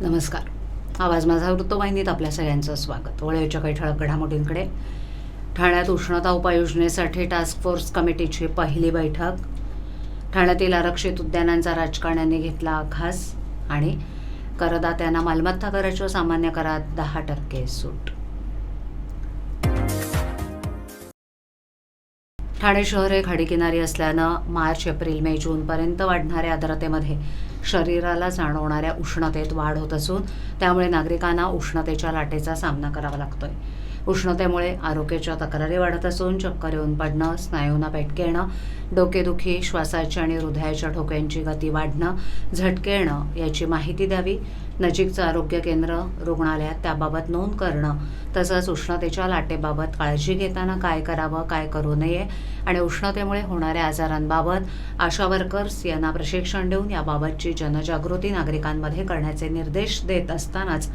नमस्कार. आवाज माझा वृत्तवाहिनीत आपल्या सगळ्यांचं स्वागत. वळेच्या काही ठळक घडामोडींकडे. ठाण्यात उष्णता उपाययोजनेसाठी टास्क फोर्स कमिटीची पहिली बैठक. ठाण्यातील आरक्षित उद्यानांचा राजकारण्यांनी घेतला आघास आणि करदात्यांना मालमत्ता कराच्या सामान्य करात दहा टक्के सूट. ठाणे शहर हे खाडीकिनारी असल्यानं मार्च एप्रिल मे जूनपर्यंत वाढणाऱ्या आर्द्रतेमध्ये शरीराला जाणवणाऱ्या उष्णतेत वाढ होत असून त्यामुळे नागरिकांना उष्णतेच्या लाटेचा सामना करावा लागतोय. उष्णतेमुळे आरोग्याच्या तक्रारी वाढत असून चक्कर येऊन पडणं स्नायूंना पेटके येणं डोकेदुखी श्वासाची आणि हृदयाच्या ठोक्यांची गती वाढणं झटके येणं याची माहिती द्यावी. नजीकचं आरोग्य केंद्र रुग्णालयात त्याबाबत नोंद करणं तसंच उष्णतेच्या लाटेबाबत काळजी घेताना काय करावं काय करू नये आणि उष्णतेमुळे होणाऱ्या आजारांबाबत आशा वर्कर्स यांना प्रशिक्षण देऊन याबाबतची जनजागृती नागरिकांमध्ये करण्याचे निर्देश देत असतानाच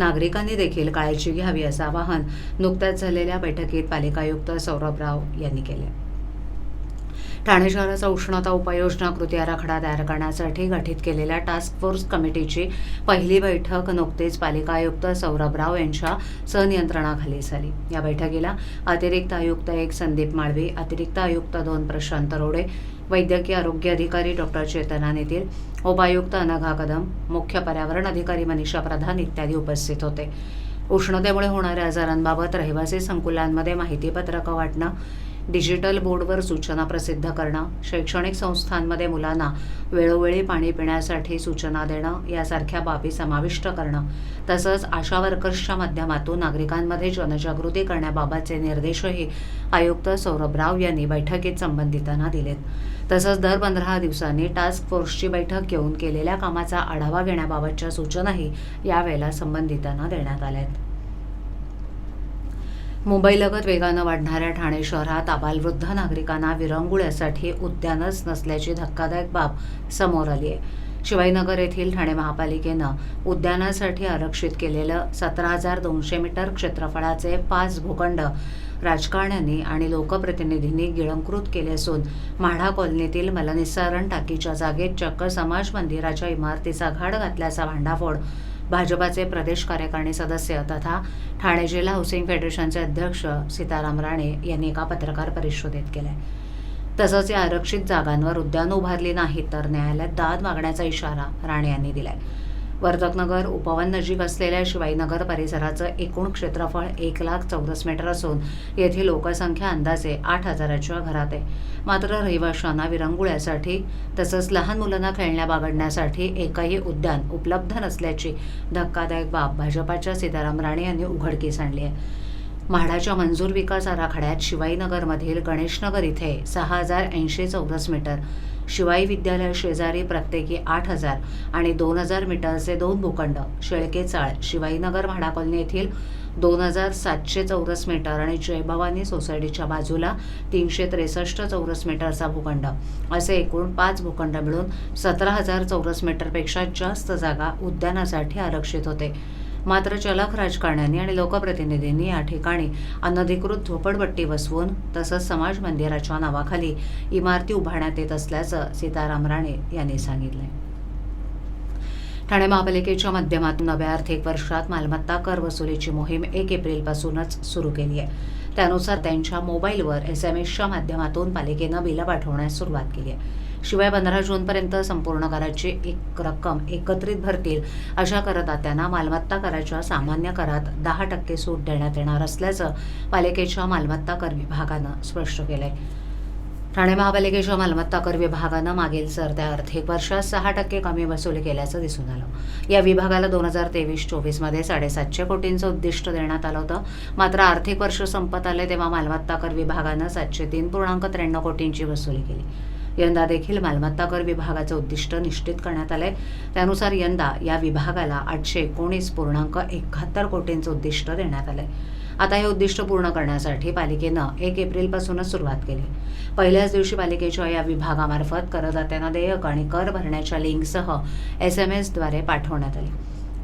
नागरिकांनी देखील काळजी घ्यावी असं आवाहन नुकत्याच झालेल्या बैठकीत पालिकायुक्त सौरभ राव यांनी केले. ठाणे शहराचा उष्णता उपाययोजना कृती आराखडा तयार करण्यासाठी गठीत केलेल्या टास्क फोर्स कमिटीची पहिली बैठक नुकतीच पालिका आयुक्त सौरभ राव यांच्या संनियंत्रणाखाली झाली. या बैठकीला अतिरिक्त आयुक्त एक संदीप माळवी अतिरिक्त आयुक्त दोन प्रशांत रोडे वैद्यकीय आरोग्य अधिकारी डॉक्टर चेतना नितील उपायुक्त अनघा कदम मुख्य पर्यावरण अधिकारी मनीषा प्रधान इत्यादी उपस्थित होते. उष्णतेमुळे होणाऱ्या आजारांबाबत रहिवासी संकुलांमध्ये माहितीपत्रकं वाटणं डिजिटल बोर्डवर सूचना प्रसिद्ध करणं शैक्षणिक संस्थांमध्ये मुलांना वेळोवेळी पाणी पिण्यासाठी सूचना देणं यासारख्या बाबी समाविष्ट करणं तसंच आशा वर्कर्सच्या माध्यमातून नागरिकांमध्ये जनजागृती करण्याबाबतचे निर्देशही आयुक्त सौरभ राव यांनी बैठकीत संबंधितांना दिलेत. तसंच दर पंधरा दिवसांनी टास्क फोर्सची बैठक घेऊन केलेल्या कामाचा आढावा घेण्याबाबतच्या सूचनाही यावेळेला संबंधितांना देण्यात आल्या आहेत मुंबईलगत वेगानं वाढणाऱ्या ठाणे शहरात आबालवृद्ध नागरिकांना विरंगुळ्यासाठी उद्यानच नसल्याची धक्कादायक बाब समोर आली आहे. शिवाईनगर येथील ठाणे महापालिकेनं उद्यानासाठी आरक्षित केलेलं सतरा हजार दोनशे मीटर क्षेत्रफळाचे पाच भूखंड राजकारण्यांनी आणि लोकप्रतिनिधींनी गिळंकृत केले असून म्हाडा कॉलनीतील मलनिस्सारण टाकीच्या जागेत चक्क समाज मंदिराच्या इमारतीचा घाट घातल्याचा भांडाफोड भाजपाचे प्रदेश कार्यकारिणी सदस्य तथा ठाणे जिल्हा हाऊसिंग फेडरेशनचे अध्यक्ष सीताराम राणे यांनी एका पत्रकार परिषदेत केलाय. तसंच या आरक्षित जागांवर उद्यानं उभारली नाहीत तर न्यायालयात दाद मागण्याचा इशारा राणे यांनी दिलाय. वर्तकनगर उपवन नजीक असलेल्या शिवाईनगर परिसराचं एकूण क्षेत्रफळ एक लाख चौरस मीटर असून येथील लोकसंख्या अंदाजे आठ हजाराच्या घरात आहे. मात्र रहिवाशांना विरंगुळ्यासाठी तसंच लहान मुलांना खेळण्या बागडण्यासाठी एकही उद्यान उपलब्ध नसल्याची धक्कादायक बाब भाजपाच्या सीताराम राणे यांनी उघडकीस आणली आहे. म्हाडाच्या मंजूर विकास आराखड्यात शिवाईनगरमधील गणेशनगर इथे सहा हजार ऐंशी चौरस मीटर शिवाई विद्यालय शेजारी प्रत्येकी आठ हजार आणि दोन हजार मीटरचे दोन भूखंड शेळके चाळ शिवाईनगर म्हाडा कॉलनी येथील दोन हजार सातशे चौरस मीटर आणि जयभवानी सोसायटीच्या बाजूला तीनशे त्रेसष्ट चौरस मीटरचा भूखंड असे एकूण पाच भूखंड मिळून सतरा हजार चौरस मीटरपेक्षा जास्त जागा उद्यानासाठी आरक्षित होते. मात्र चलक राजकारण्यांनी आणि लोकप्रतिनिधींनी या ठिकाणी अनधिकृत झोपडपट्टी बसवून तसंच समाज मंदिराच्या नावाखाली इमारती उभारण्यात येत असल्याचं सीताराम राणे यांनी सांगितलंय. ठाणे महापालिकेच्या माध्यमातून नव्या आर्थिक वर्षात मालमत्ता कर वसुलीची मोहीम एक एप्रिलपासूनच सुरू केली आहे. त्यानुसार त्यांच्या मोबाईलवर एस एम एसच्या माध्यमातून पालिकेनं बिलं पाठवण्यास सुरुवात केली आहे. शिवाय पंधरा जूनपर्यंत संपूर्ण कराची एक रक्कम एकत्रित भरतील अशा करदात्यांना मालमत्ता कराच्या सामान्य करात दहा टक्के सूट देण्यात येणार असल्याचं पालिकेच्या मालमत्ता कर विभागानं स्पष्ट केलंय. ठाणे महापालिकेच्या मालमत्ता कर विभागानं मागील सर त्या आर्थिक वर्षात सहा टक्के कमी वसुली केल्याचं दिसून आलं. या विभागाला दोन हजार तेवीस चोवीसमध्ये साडेसातशे कोटींचं उद्दिष्ट देण्यात आलं होतं. मात्र आर्थिक वर्ष संपत आले तेव्हा मालमत्ता कर विभागानं सातशे तीन पूर्णांक त्र्याण्णव कोटींची वसुली केली. यंदा देखील मालमत्ता कर विभागाचं उद्दिष्ट निश्चित करण्यात आलंय. त्यानुसार यंदा या विभागाला आठशे एकोणीस पूर्णांक एकाहत्तर कोटींचं उद्दिष्ट देण्यात आलंय. आता हे उद्दिष्ट पूर्ण करण्यासाठी पालिकेनं एक एप्रिलपासूनच सुरुवात केली. पहिल्याच दिवशी पालिकेच्या या विभागामार्फत करदात्यांना देयक आणि कर भरण्याच्या लिंकसह एस एम एसद्वारे पाठवण्यात आली.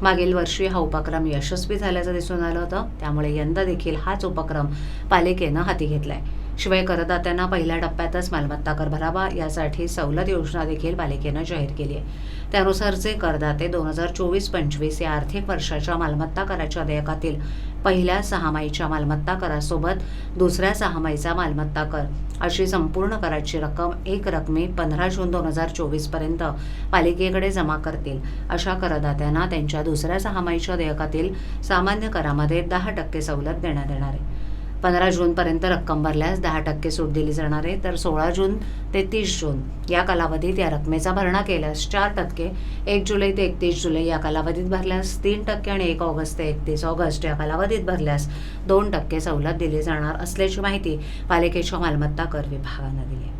मागील वर्षी हा उपक्रम यशस्वी झाल्याचं दिसून आलं होतं. त्यामुळे यंदा देखील हाच उपक्रम पालिकेनं हाती घेतलाय. शिवाय करदात्यांना पहिल्या टप्प्यातच मालमत्ता कर भरावा यासाठी सवलत योजना देखील पालिकेनं जाहीर केली आहे. त्यानुसारचे करदाते दोन हजार चोवीस पंचवीस या आर्थिक वर्षाच्या मालमत्ता कराच्या देयकातील पहिल्या सहामाईच्या मालमत्ता करासोबत दुसऱ्या सहामाईचा मालमत्ता कर अशी संपूर्ण कराची रक्कम एक रकमी पंधरा जून दोन हजार चोवीसपर्यंत पालिकेकडे जमा करतील. अशा करदात्यांना त्यांच्या दुसऱ्या सहामाईच्या देयकातील सामान्य करामध्ये दहा टक्के सवलत देण्यात येणार आहे. पंधरा जूनपर्यंत रक्कम भरल्यास दहा टक्के सूट दिली जाणार आहे. तर सोळा जून ते तीस जून या कालावधीत या रकमेचा भरणा केल्यास चार टक्के एक जुलै ते एकतीस जुलै या कालावधीत भरल्यास तीन टक्के आणि एक ऑगस्ट ते एकतीस ऑगस्ट या कालावधीत भरल्यास दोन टक्के सवलत दिली जाणार असल्याची माहिती पालिकेच्या मालमत्ता कर विभागानं दिली आहे.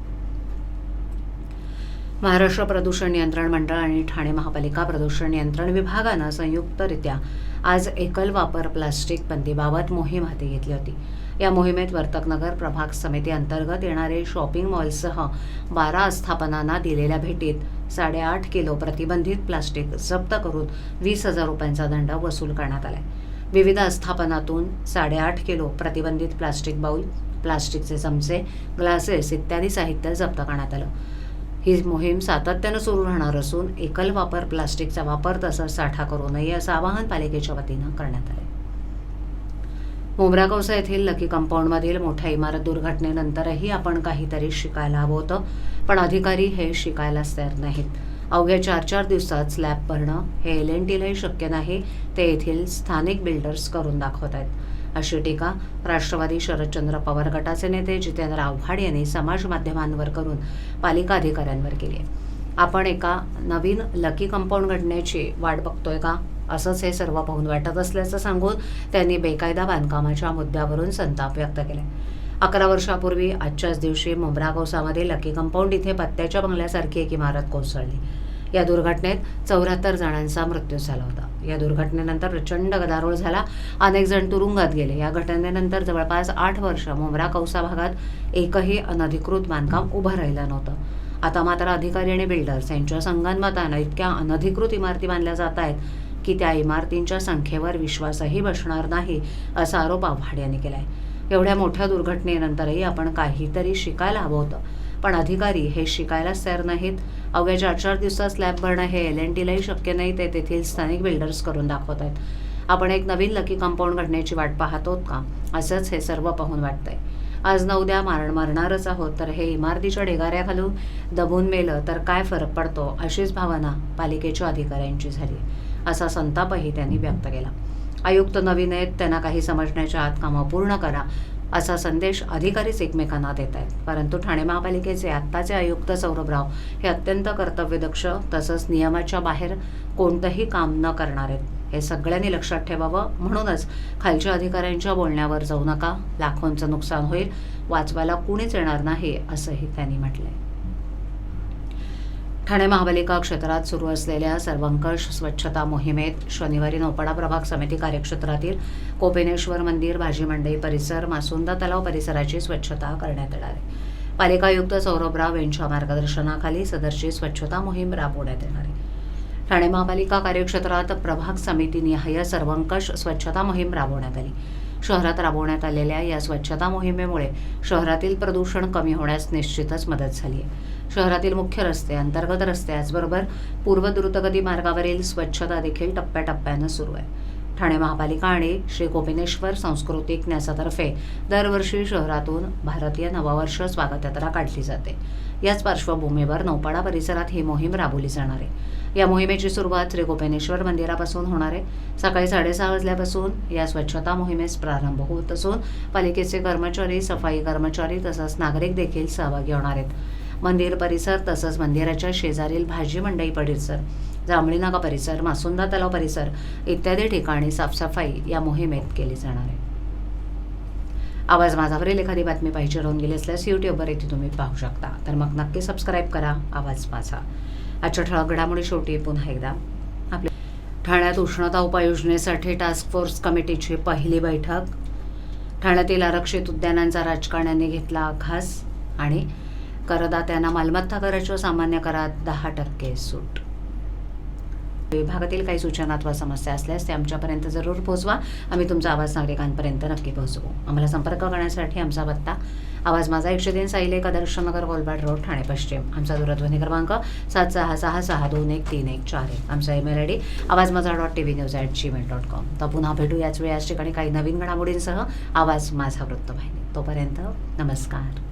महाराष्ट्र प्रदूषण नियंत्रण मंडळ आणि ठाणे महापालिका प्रदूषण नियंत्रण विभागानं संयुक्तरित्या आज एकल वापर प्लास्टिक बंदीबाबत मोहीम हाती घेतली होती. या मोहिमेत वर्तकनगर प्रभाग समिती अंतर्गत येणारे शॉपिंग मॉलसह बारा आस्थापनांना दिलेल्या भेटीत साडेआठ किलो प्रतिबंधित प्लास्टिक जप्त करून वीस हजार रुपयांचा दंड वसूल करण्यात आलाय. विविध आस्थापनातून साडेआठ किलो प्रतिबंधित प्लास्टिक बाऊल प्लास्टिकचे चमचे ग्लासेस इत्यादी साहित्य जप्त करण्यात आलं. ही मोहीम सातत्यानं सुरू राहणार असून एकल वापर प्लास्टिकचा वापर तसंच साठा करू नये असं आवाहन पालिकेच्या वतीनं करण्यात आलं मुंब्राकौसा येथील लकी कंपाऊंडमधील मोठ्या इमारत दुर्घटनेनंतरही आपण काहीतरी शिकायला हवं होतं पण अधिकारी हे शिकायलाच तयार नाहीत. अवघ्या चार चार दिवसात स्लॅब भरणं हे एल एन टीलाही शक्य नाही ते येथील स्थानिक बिल्डर्स करून दाखवत आहेत. अशी टीका राष्ट्रवादी शरदचंद्र पवार गटाचे नेते जितेंद्र आव्हाड यांनी समाज माध्यमांवर करून पालिका अधिकाऱ्यांवर केली आहे. आपण एका नवीन लकी कंपाऊंड घडण्याची वाट बघतोय का? असंच हे सर्व पाहून वाटत असल्याचं सांगून त्यांनी बेकायदा बांधकामाच्या मुद्द्यावरून संताप व्यक्त केला. अकरा वर्षापूर्वी आजच्याच दिवशी मुंब्रा कोसामध्ये लकी कंपाऊंड इथे पत्त्याच्या बंगल्यासारखी एक इमारत कोसळली. या दुर्घटनेत चौऱ्याहत्तर जणांचा मृत्यू झाला होता. या दुर्घटनेनंतर प्रचंड गदारोळ झाला. अनेक जण तुरुंगात गेले. या घटनेनंतर जवळपास आठ वर्ष मुंब्रा कौसा भागात एकही अनधिकृत बांधकाम उभं राहिलं नव्हतं. आता मात्र अधिकारी आणि बिल्डर्स यांच्या संगनमतानं इतक्या अनधिकृत इमारती बांधल्या जात आहेत की त्या इमारतींच्या संख्येवर विश्वासही बसणार नाही असा आरोप आव्हाड यांनी केलाय. एवढ्या मोठ्या दुर्घटनेनंतरही आपण काहीतरी शिकायला हवं होतं. पण अधिकारी हे शिकायलाच तयार नाहीत. अवघ्या चार चार दिवसात स्लॅब भरणं हे एल एन टीलाही शक्य नाही ते तेथील स्थानिक बिल्डर्स करून दाखवत आहेत. आपण एक नवीन लकी कंपाऊंड घडण्याची वाट पाहतोत का? असंच हे सर्व पाहून वाटतंय. आज न उद्या मारण मारणारच आहोत तर हे इमारतीच्या ढेगाऱ्या घालून दबून मेलं तर काय फरक पडतो अशीच भावना पालिकेच्या अधिकाऱ्यांची झाली. असा संतापही त्यांनी व्यक्त केला. आयुक्त नवीन आहेत त्यांना काही समजण्याच्या आत कामं पूर्ण करा असा संदेश अधिकारीच एकमेकांना देत आहेत. परंतु ठाणे महापालिकेचे आत्ताचे आयुक्त सौरभराव हे अत्यंत कर्तव्यदक्ष तसंच नियमाच्या बाहेर कोणतंही काम न करणार आहेत. हे सगळ्यांनी लक्षात ठेवावं म्हणूनच खालच्या अधिकाऱ्यांच्या बोलण्यावर जाऊ नका लाखोंचं नुकसान होईल वाचवायला कुणीच येणार नाही असंही त्यांनी म्हटलंय. ठाणे महापालिका क्षेत्रात सुरू असलेल्या सर्वंकष स्वच्छता मोहिमेत शनिवारी नौपाडा प्रभाग समिती कार्यक्षेत्रातील कोपिनेश्वर मंदिर भाजी मंडई परिसर मासुंदा तलाव परिसराची स्वच्छता करण्यात येणार आहे. पालिका आयुक्त सौरभराव यांच्या मार्गदर्शनाखाली सदरची स्वच्छता मोहीम राबवण्यात येणार आहे. ठाणे महापालिका कार्यक्षेत्रात प्रभाग समितीनिहाय सर्वंकष स्वच्छता मोहीम राबवण्यात आली. शहरात राबवण्यात आलेल्या या स्वच्छता मोहिमेमुळे शहरातील प्रदूषण कमी होण्यास निश्चितच मदत झाली आहे. शहरातील मुख्य रस्ते अंतर्गत रस्ते याचबरोबर पूर्व द्रुतगती मार्गावरील स्वच्छता देखील टप्प्याटप्प्यानं सुरू आहे. ठाणे महापालिका आणि श्री गोपिनेश्वर सांस्कृतिक न्यासातर्फे दरवर्षी शहरातून भारतीय नववर्ष स्वागत यात्रा काढली जाते. याच पार्श्वभूमीवर नौपाडा परिसरात ही मोहीम राबवली जाणार आहे. या मोहिमेची सुरुवात श्री गोपिनेश्वर मंदिरापासून होणार आहे. सकाळी साडेसहा वाजल्यापासून या स्वच्छता मोहिमेस प्रारंभ होत असून पालिकेचे कर्मचारी सफाई कर्मचारी तसंच नागरिक देखील सहभागी होणार आहेत. मंदिर परिसर तसंच मंदिराच्या शेजारील भाजी मंडई परिसर जांभळीनाका परिसर मासुंदा तलाव परिसर इत्यादी ठिकाणी साफसफाई या मोहिमेत केली जाणार आहे. आवाज माझावरील एखादी बातमी पाहिजे राहून गेली असल्यास यूट्यूबवर येथे तुम्ही पाहू शकता. तर मग नक्की सबस्क्राईब करा. आवाज माझा. आजच्या ठळक घडामोडी शेवटी पुन्हा एकदा. आपल्या ठाण्यात उष्णता उपाययोजनेसाठी टास्क फोर्स कमिटीची पहिली बैठक. ठाण्यातील आरक्षित उद्यानांचा राजकारण्यांनी घेतला आघास आणि करदात्यांना मालमत्ता कराच्या सामान्य करात दहा टक्के सूट. विभागातील काही सूचना अथवा समस्या असल्यास ते आमच्यापर्यंत जरूर पोहोचवा. आम्ही तुमचा आवाज नागरिकांपर्यंत नक्की पोहोचवू. आम्हाला संपर्क करण्यासाठी आमचा पत्ता आवाज माझा एकशे तीन साईले कदर्शनगर आदर्शनगर रोड ठाणे पश्चिम. आमचा दूरध्वनी क्रमांक सात सहा सहा सहा दोन एक तीन एक चार एक. आमचा email I D Awaaz Majha dot T V news at Gmail dot com तर पुन्हा भेटू याच वेळी याच ठिकाणी काही नवीन घडामोडींसह आवाज माझा वृत्तवाहिनी. तोपर्यंत नमस्कार.